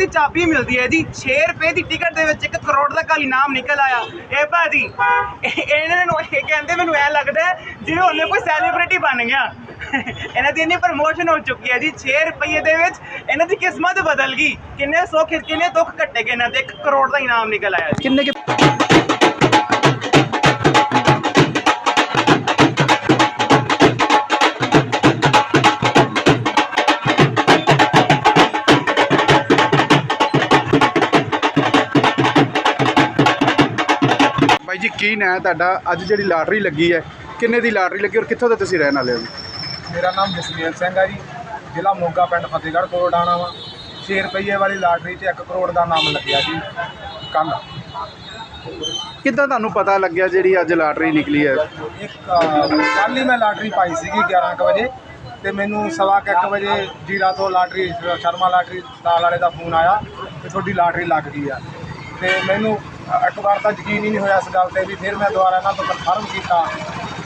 ਦੀ ਚਾਬੀ ਮਿਲਦੀ ਹੈ ਜੀ। 6 ਰੁਪਏ ਦੀ ਟਿਕਟ ਦੇ ਵਿੱਚ 1 ਕਰੋੜ ਦਾ ਕੱਲ ਇਨਾਮ ਨਿਕਲ ਆਇਆ। ਇਹ ਭਾਜੀ, ਇਹਨਾਂ ਨੂੰ ਇਹ ਕਹਿੰਦੇ ਮੈਨੂੰ ਐ ਲੱਗਦਾ ਹੈ ਜਿਵੇਂ ਉਹਨੇ ਕੋਈ ਸੈਲੀਬ੍ਰਿਟੀ ਬਣ ਗਿਆ। ਇਹਨਾਂ ਦੀ ਇੰਨੀ ਪ੍ਰਮੋਸ਼ਨ ਹੋ ਚੁੱਕੀ ਹੈ ਜੀ। 6 ਰੁਪਏ ਦੇ ਵਿੱਚ ਇਹਨਾਂ ਦੀ ਕਿਸਮਤ ਬਦਲ ਗਈ। ਕਿੰਨੇ ਸੁੱਖ, ਕਿੰਨੇ ਦੁੱਖ ਕੱਟੇ ਗਏ ਇਹਨਾਂ ਦੇ। 1 ਕਰੋੜ ਦਾ ਇਨਾਮ ਨਿਕਲ ਆਇਆ ਕਿੰਨੇ ਜੀ ਕੀ ਨਾਂ ਹੈ ਤੁਹਾਡਾ? ਅੱਜ ਜਿਹੜੀ ਲਾਟਰੀ ਲੱਗੀ ਹੈ ਕਿੰਨੇ ਦੀ ਲਾਟਰੀ ਲੱਗੀ ਔਰ ਕਿੱਥੋਂ ਦੇ ਤੁਸੀਂ ਰਹਿਣ ਵਾਲੇ ਹੋ ਜੀ? ਮੇਰਾ ਨਾਮ ਜਸਮੀਤ ਸਿੰਘ ਹੈ ਜੀ ਜ਼ਿਲ੍ਹਾ ਮੋਗਾ ਪਿੰਡ ਫਤਿਹਗੜ੍ਹ ਕੋਲ ਆਣਾ ਵਾ। 6 ਰੁਪਏ ਵਾਲੀ ਲਾਟਰੀ 'ਚ 1 ਕਰੋੜ ਦਾ ਨਾਮ ਲੱਗਿਆ ਜੀ ਕੱਲ ਕਿੱਦਾਂ ਤੁਹਾਨੂੰ ਪਤਾ ਲੱਗਿਆ ਜਿਹੜੀ ਅੱਜ ਲਾਟਰੀ ਨਿਕਲੀ ਹੈ? ਇੱਕ ਕੱਲ ਹੀ ਮੈਂ ਲਾਟਰੀ ਪਾਈ ਸੀਗੀ 11 ਕੁ ਵਜੇ ਤੇ ਮੈਨੂੰ ਸਵਾ ਕੁ ਇੱਕ ਵਜੇ ਜੀਰਾ ਤੋਂ ਲਾਟਰੀ ਸ਼ਰਮਾ ਲਾਟਰੀ ਦਾਲ ਵਾਲੇ ਦਾ ਫੋਨ ਆਇਆ ਕਿ ਤੁਹਾਡੀ ਲਾਟਰੀ ਲੱਗ ਗਈ ਆ। ਤੇ ਮੈਨੂੰ ਇੱਕ ਵਾਰ ਤਾਂ ਯਕੀਨ ਹੀ ਨਹੀਂ ਹੋਇਆ ਇਸ ਗੱਲ ਤੇ ਵੀ ਫਿਰ ਮੈਂ ਦੁਬਾਰਾ ਇਹਨਾਂ ਤੋਂ ਕਨਫਰਮ ਕੀਤਾ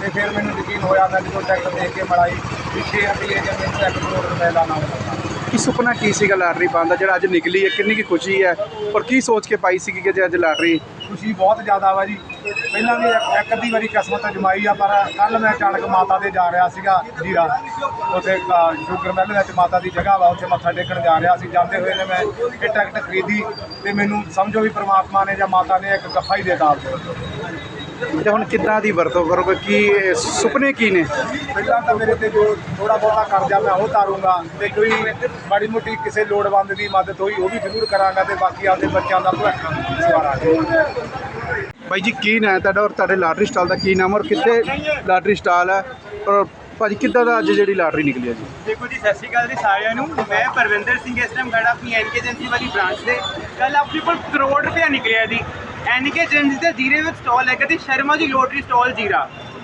ਤੇ ਫਿਰ ਮੈਨੂੰ ਯਕੀਨ ਹੋਇਆ ਮੈਂ ਜਦੋਂ ਚੈੱਕ ਦੇਖ ਕੇ ਮੜਾਈ ਵੀ 6 ਰੁਪਏ ਜੇ ਮੈਨੂੰ 1 ਕਰੋੜ ਰੁਪਏ ਦਾ ਨਾਮ ਲੱਗਾ ਕੀ ਸੁਪਨਾ ਕੀ ਸੀਗਾ ਲਾਟਰੀ ਪਾਉਣ ਦਾ? ਜਿਹੜਾ ਅੱਜ ਨਿਕਲੀ ਹੈ ਕਿੰਨੀ ਕੀ ਖੁਸ਼ੀ ਹੈ ਔਰ ਕੀ ਸੋਚ ਕੇ ਪਾਈ ਸੀਗੀ ਕਿ ਜੇ ਅੱਜ ਲਾਟਰੀ ਖੁਸ਼ੀ ਬਹੁਤ ਜ਼ਿਆਦਾ ਵਾ ਜੀ। ਪਹਿਲਾਂ ਵੀ ਇੱਕ- ਇੱਕ ਅੱਧੀ ਵਾਰੀ ਕਿਸਮਤ ਅਜਮਾਈ ਆ ਪਰ ਕੱਲ ਮੈਂ ਅਚਾਨਕ ਮਾਤਾ ਦੇ ਜਾ ਰਿਹਾ ਸੀਗਾ ਜੀਰਾ। ਉੱਥੇ ਅ, ਸ਼ੂਗਰ ਮਿਲ ਵਿੱਚ ਮਾਤਾ ਦੀ ਜਗ੍ਹਾ ਵਾ ਉੱਥੇ ਮੱਥਾ ਟੇਕਣ ਜਾ ਰਿਹਾ ਸੀ। ਜਾਂਦੇ ਹੋਏ ਨੇ ਮੈਂ ਇਹ ਟਿਕਟ ਖਰੀਦੀ ਤੇ ਮੈਨੂੰ ਸਮਝੋ ਵੀ ਪ੍ਰਮਾਤਮਾ ਨੇ ਜਾਂ ਮਾਤਾ ਨੇ ਇੱਕ ਗੱਫਾ ਹੀ ਦੇਤਾ। ਆਪਦੇ ਤੇ ਹੁਣ ਕਿੱਦਾਂ ਦੀ ਵਰਤੋਂ ਕਰੋਗੇ? ਕੀ ਸੁਪਨੇ ਕੀ ਨੇ? ਪਹਿਲਾਂ ਤਾਂ ਮੇਰੇ ਤੇ ਜੋ ਥੋੜਾ ਬਹੁਤਾ ਕਰਜ਼ਾ ਮੈਂ ਉਹ ਤਾਰੂੰਗਾ ਤੇ ਕੋਈ ਮਾੜੀ ਮੋਟੀ ਕਿਸੇ ਲੋੜਵੰਦ ਦੀ ਮਦਦ ਹੋਈ ਉਹ ਵੀ ਜ਼ਰੂਰ ਕਰਾਂਗਾ ਤੇ ਬਾਕੀ ਆਪਦੇ ਬੱਚਿਆਂ ਦਾ ਭਵਿੱਖ ਸਵਾਰਾਂਗੇ। ਬਾਈ ਜੀ ਕੀ ਨਾਂ ਹੈ ਤੁਹਾਡਾ ਔਰ ਤੁਹਾਡੇ ਲਾਟਰੀ ਸਟਾਲ ਦਾ ਕੀ ਨਾਮ ਔਰ ਕਿੱਥੇ ਲਾਟਰੀ ਸਟਾਲ ਹੈ? ਔਰ ਭਾਜੀ ਕਿੱਦਾਂ ਦਾ ਅੱਜ ਜਿਹੜੀ ਲਾਟਰੀ ਨਿਕਲੀ ਹੈ ਜੀ? ਦੇਖੋ ਜੀ ਸਤਿ ਸ਼੍ਰੀ ਅਕਾਲ ਜੀ ਸਾਰਿਆਂ ਨੂੰ। ਮੈਂ ਪਰਵਿੰਦਰ ਸਿੰਘ ਇਸ ਟਾਈਮ ਖੜਾ ਆਪਣੀ ਐਨਕੇ ਏਜੰਸੀ ਵਾਲੀ ਬ੍ਰਾਂਚ ਦੇ। ਕੱਲ ਆਪਣੇ ਕੋਲ ਕਰੋੜ ਰੁਪਇਆ ਨਿਕਲਿਆ ਜੀ। ਐਨਕੇ ਏਜੰਸੀ ਦੇ ਜੀਰੇ ਵਿੱਚ ਸਟਾਲ ਹੈਗਾ ਜੀ ਸ਼ਰਮਾ ਜੀ ਲੋਟਰੀ ਸਟਾਲ ਜੀਰਾ।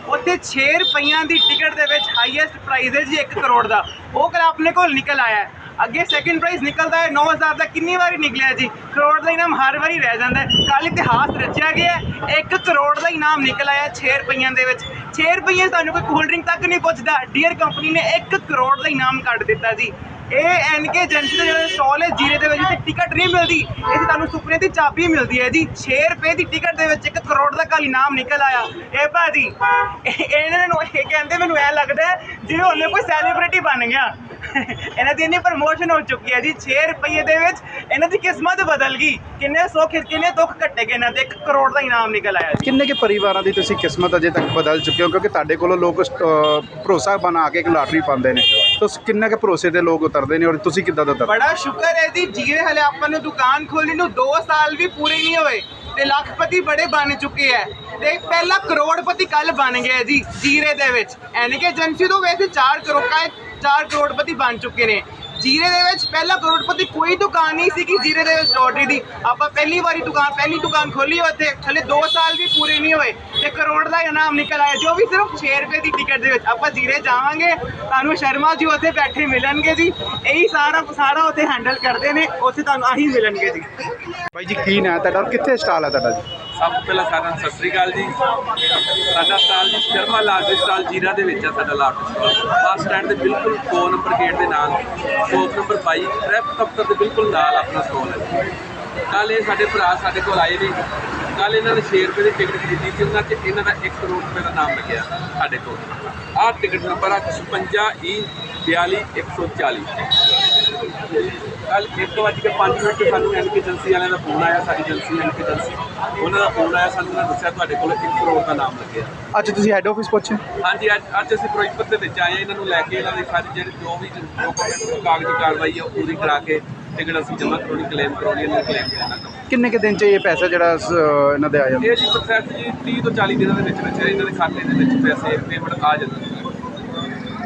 ਉੱਥੇ 6 ਰੁਪਈਆਂ ਦੀ ਟਿਕਟ ਦੇ ਵਿੱਚ ਹਾਈਐਸਟ ਪ੍ਰਾਈਜ਼ ਹੈ ਜੀ 1 ਕਰੋੜ ਦਾ। ਉਹ ਕੱਲ ਆਪਣੇ ਕੋਲ ਨਿਕਲ ਆਇਆ ਅੱਗੇ ਸੈਕਿੰਡ ਪ੍ਰਾਈਜ਼ ਨਿਕਲਦਾ ਹੈ 9000 ਦਾ ਕਿੰਨੀ ਵਾਰੀ ਨਿਕਲਿਆ ਜੀ? ਕਰੋੜ ਦਾ ਇਨਾਮ ਹਰ ਵਾਰੀ ਰਹਿ ਜਾਂਦਾ ਹੈ। ਕੱਲ ਇਤਿਹਾਸ ਰਚਿਆ ਗਿਆ 1 ਕਰੋੜ ਦਾ ਇਨਾਮ ਨਿਕਲ ਆਇਆ 6 ਰੁਪਈਆਂ ਦੇ ਵਿੱਚ। 6 ਰੁਪਈਏ 'ਚ ਤੁਹਾਨੂੰ ਕੋਈ ਕੋਲਡ ਡਰਿੰਕ ਤੱਕ ਨਹੀਂ ਪੁੱਛਦਾ। ਡੀਅਰ ਕੰਪਨੀ ਨੇ 1 ਕਰੋੜ ਦਾ ਇਨਾਮ ਕੱਢ ਦਿੱਤਾ ਜੀ। ਇਹ ਐਨਕੇ ਏਜੰਸੀ ਦਾ ਜਿਹੜਾ ਸਟਾਲ ਹੈ, ਜੀਰੇ ਦੇ ਵਿੱਚ ਤੇ ਟਿਕਟ ਨਹੀਂ ਮਿਲਦੀ। ਇਹ ਤੁਹਾਨੂੰ ਸੁਪਨੇ ਦੀ ਚਾਬੀ ਮਿਲਦੀ ਹੈ ਜੀ। 6 ਰੁਪਏ ਦੀ ਟਿਕਟ ਦੇ ਵਿੱਚ 1 ਕਰੋੜ ਦਾ ਕੱਲ ਇਨਾਮ ਨਿਕਲ ਆਇਆ। ਇਹ ਭਾਜੀ, ਇਹਨਾਂ ਨੂੰ ਇਹ ਕਹਿੰਦੇ, ਮੈਨੂੰ ਐ ਲੱਗਦਾ ਜਿਵੇਂ ਉਹਨੇ ਕੋਈ ਸੈਲੀਬ੍ਰਿਟੀ ਬਣ ਗਿਆ। ਇਹਨਾਂ ਦੀ ਇੰਨੀ ਪ੍ਰਮੋਸ਼ਨ ਹੋ ਚੁੱਕੀ ਹੈ ਜੀ। 6 ਰੁਪਏ ਦੇ ਵਿੱਚ ਇਹਨਾਂ ਦੀ ਕਿਸਮਤ ਬਦਲ ਗਈ। ਕਿੰਨੇ ਸੁੱਖ, ਕਿੰਨੇ ਦੁੱਖ ਕੱਟੇ ਗਏ ਇਹਨਾਂ ਦੇ। 1 ਕਰੋੜ ਦਾ ਇਨਾਮ ਨਿਕਲ ਆਇਆ ਕਿੰਨੇ ਕੇ ਪਰਿਵਾਰਾਂ ਦੀ ਤੁਸੀਂ ਕਿਸਮਤ ਅਜੇ ਤੱਕ ਬਦਲ ਚੁੱਕੇ ਹੋ? ਕਿਉਂਕਿ ਤੁਹਾਡੇ ਕੋਲੋਂ ਲੋਕ ਭਰੋਸਾ ਬਣਾ ਕੇ ਇੱਕ ਲਾਟਰੀ ਪਾਉਂਦੇ ਨੇ। ਤੁਸੀਂ ਕਿੰਨੇ ਕੇ ਭਰੋਸੇ ਦੇ ਲੋਕ ਉਤਰਦੇ ਨੇ ਔਰ ਤੁਸੀਂ ਕਿੱਦਾਂ ਦਾ ਉਤਰਦੇ? ਬੜਾ ਸ਼ੁਕਰ ਹੈ ਜੀ ਜੀਰੇ ਹਲੇ ਆਪਾਂ ਨੂੰ ਦੁਕਾਨ ਖੋਲੀ ਨੂੰ 2 ਸਾਲ ਵੀ ਪੂਰੇ ਨਹੀਂ ਹੋਏ ਤੇ ਲੱਖਪਤੀ ਬੜੇ ਬਣ ਚੁੱਕੇ ਐ ਤੇ ਪਹਿਲਾ ਕਰੋੜਪਤੀ ਕੱਲ ਬਣ ਗਿਆ ਜੀ, ਜੀਰੇ ਦੇ ਵਿੱਚ। ਐਨਕੇ ਏਜੰਸੀ ਤੋਂ ਵੈਸੇ 4 ਕਰੋੜਾਂ 4 ਕਰੋੜਪਤੀ ਬਣ ਚੁੱਕੇ ਨੇ। ਜੀਰੇ ਦੇ ਵਿੱਚ ਪਹਿਲਾ ਕਰੋੜਪਤੀ ਕੋਈ ਦੁਕਾਨ ਨਹੀਂ ਸੀ ਕਿ ਜੀਰੇ ਦੇ ਵਿੱਚ ਲੋਟਰੀ ਦੀ। ਆਪਾਂ ਪਹਿਲੀ ਵਾਰੀ ਦੁਕਾਨ ਪਹਿਲੀ ਦੁਕਾਨ ਖੋਲੀ ਉੱਥੇ। ਹਲੇ 2 ਸਾਲ ਵੀ ਪੂਰੇ ਨਹੀਂ ਹੋਏ। ਤੇ ਕਰੋੜ ਦਾ ਇਨਾਮ ਨਿਕਲ ਆਇਆ। ਜੋ ਵੀ ਸਿਰਫ 6 ਰੁਪਏ ਦੀ ਟਿਕਟ ਦੇ ਵਿੱਚ। ਆਪਾਂ ਜੀਰੇ ਜਾਵਾਂਗੇ। ਤੁਹਾਨੂੰ ਸ਼ਰਮਾ ਜੀ ਉੱਥੇ ਬੈਠੇ ਮਿਲਣਗੇ ਜੀ। ਇਹੀ ਸਾਰਾ ਸਾਰਾ ਉੱਥੇ ਹੈਂਡਲ ਕਰਦੇ ਨੇ। ਉੱਥੇ ਤੁਹਾਨੂੰ ਆਹੀ ਮਿਲਣਗੇ ਜੀ। ਬਾਈ ਜੀ, ਕੀ ਨਾਂ ਤੁਹਾਡਾ? ਔਰ ਕਿੱਥੇ ਸਟਾਲ ਹੈ ਤੁਹਾਡਾ ਜੀ? ਸਭ ਤੋਂ ਪਹਿਲਾਂ ਸਾਰਿਆਂ ਨੂੰ ਸਤਿ ਸ੍ਰੀ ਅਕਾਲ ਜੀ। ਸਾਡਾ ਸਟਾਲ ਜੀ ਸ਼ਰਮਾ ਲਾਟਰੀ ਸਟਾਲ ਜੀਰਾ ਦੇ ਵਿੱਚ ਆ ਸਾਡਾ ਲਾਟਰੀ ਸਟਾਲ ਬੱਸ ਸਟੈਂਡ ਦੇ ਬਿਲਕੁਲ 2 ਨੰਬਰ ਗੇਟ ਦੇ ਨਾਲ ਸ਼ੋਪ ਨੰਬਰ 22 ਟ੍ਰੈਫਿਕ ਦਫ਼ਤਰ ਦੇ ਬਿਲਕੁਲ ਨਾਲ ਆਪਣਾ ਸਟਾਲ ਹੈ। ਕੱਲ ਇਹ ਸਾਡੇ ਭਰਾ ਸਾਡੇ ਕੋਲ ਆਏ ਨੇ। ਕੱਲ ਇਹਨਾਂ ਨੇ 6 ਰੁਪਏ ਦੀ ਟਿਕਟ ਖਰੀਦੀ ਸੀ, ਉਹਨਾਂ 'ਚ ਇਹਨਾਂ ਦਾ 1 ਕਰੋੜ ਰੁਪਏ ਦਾ ਨਾਮ ਲੱਗਿਆ ਸਾਡੇ ਕੋਲ। ਆਹ ਟਿਕਟ ਨੰਬਰ ਆ 56 ਈ 42 140 ਕੱਲ 1:05 ਮਿੰਟ ਤੇ ਸਾਨੂੰ ਐਨਕੇ ਏਜੰਸੀ ਵਾਲਿਆਂ ਦਾ ਫੋਨ ਆਇਆ ਸਾਡੀ ਏਜੰਸੀ ਐਨਕੇ ਏਜੰਸੀ। ਉਹਨਾਂ ਦਾ ਫੋਨ ਆਇਆ ਸਾਨੂੰ ਉਹਨਾਂ ਦੱਸਿਆ ਤੁਹਾਡੇ ਕੋਲ 1 ਕਰੋੜ ਦਾ ਨਾਮ ਲੱਗਿਆ। ਅੱਜ ਤੁਸੀਂ ਹੈੱਡ ਆਫਿਸ ਪਹੁੰਚੇ? ਹਾਂਜੀ ਅੱਜ ਅੱਜ ਅਸੀਂ ਫਿਰੋਜ਼ਪੁਰ ਦੇ ਵਿੱਚ ਆਏ ਇਹਨਾਂ ਨੂੰ ਲੈ ਕੇ ਇਹਨਾਂ ਦੇ ਸਾਰੇ ਜਿਹੜੇ ਜੋ ਵੀ ਡਾਕੂਮੈਂਟ ਕਾਗਜ਼ੀ ਕਾਰਵਾਈ ਹੈ ਉਹ ਪੂਰੀ ਕਰਾ ਕੇ ਟਿਕਟ ਅਸੀਂ ਜਮ੍ਹਾਂ ਕਰਾਉਣੀ ਕਲੇਮ ਕਰਾਉਣੀ ਇਹਨਾਂ ਕਲੇਮ ਕਰਨਾ ਕਿੰਨੇ ਕੇ ਦਿਨ ਚ ਇਹ ਪੈਸਾ ਜਿਹੜਾ ਸ- ਇਹਨਾਂ ਦੇ ਆ ਜਾਂਦਾ? ਇਹ ਜੀ ਪ੍ਰੋਸੈਸ ਜੀ 30 ਤੋਂ 40 ਦਿਨਾਂ ਦੇ ਵਿੱਚ ਵਿੱਚ ਇਹਨਾਂ ਦੇ ਖਾਤੇ ਦੇ ਵਿੱਚ ਪੈਸੇ ਪੇਮੈਂਟ ਆ ਜਾਂਦੀ ਹੈ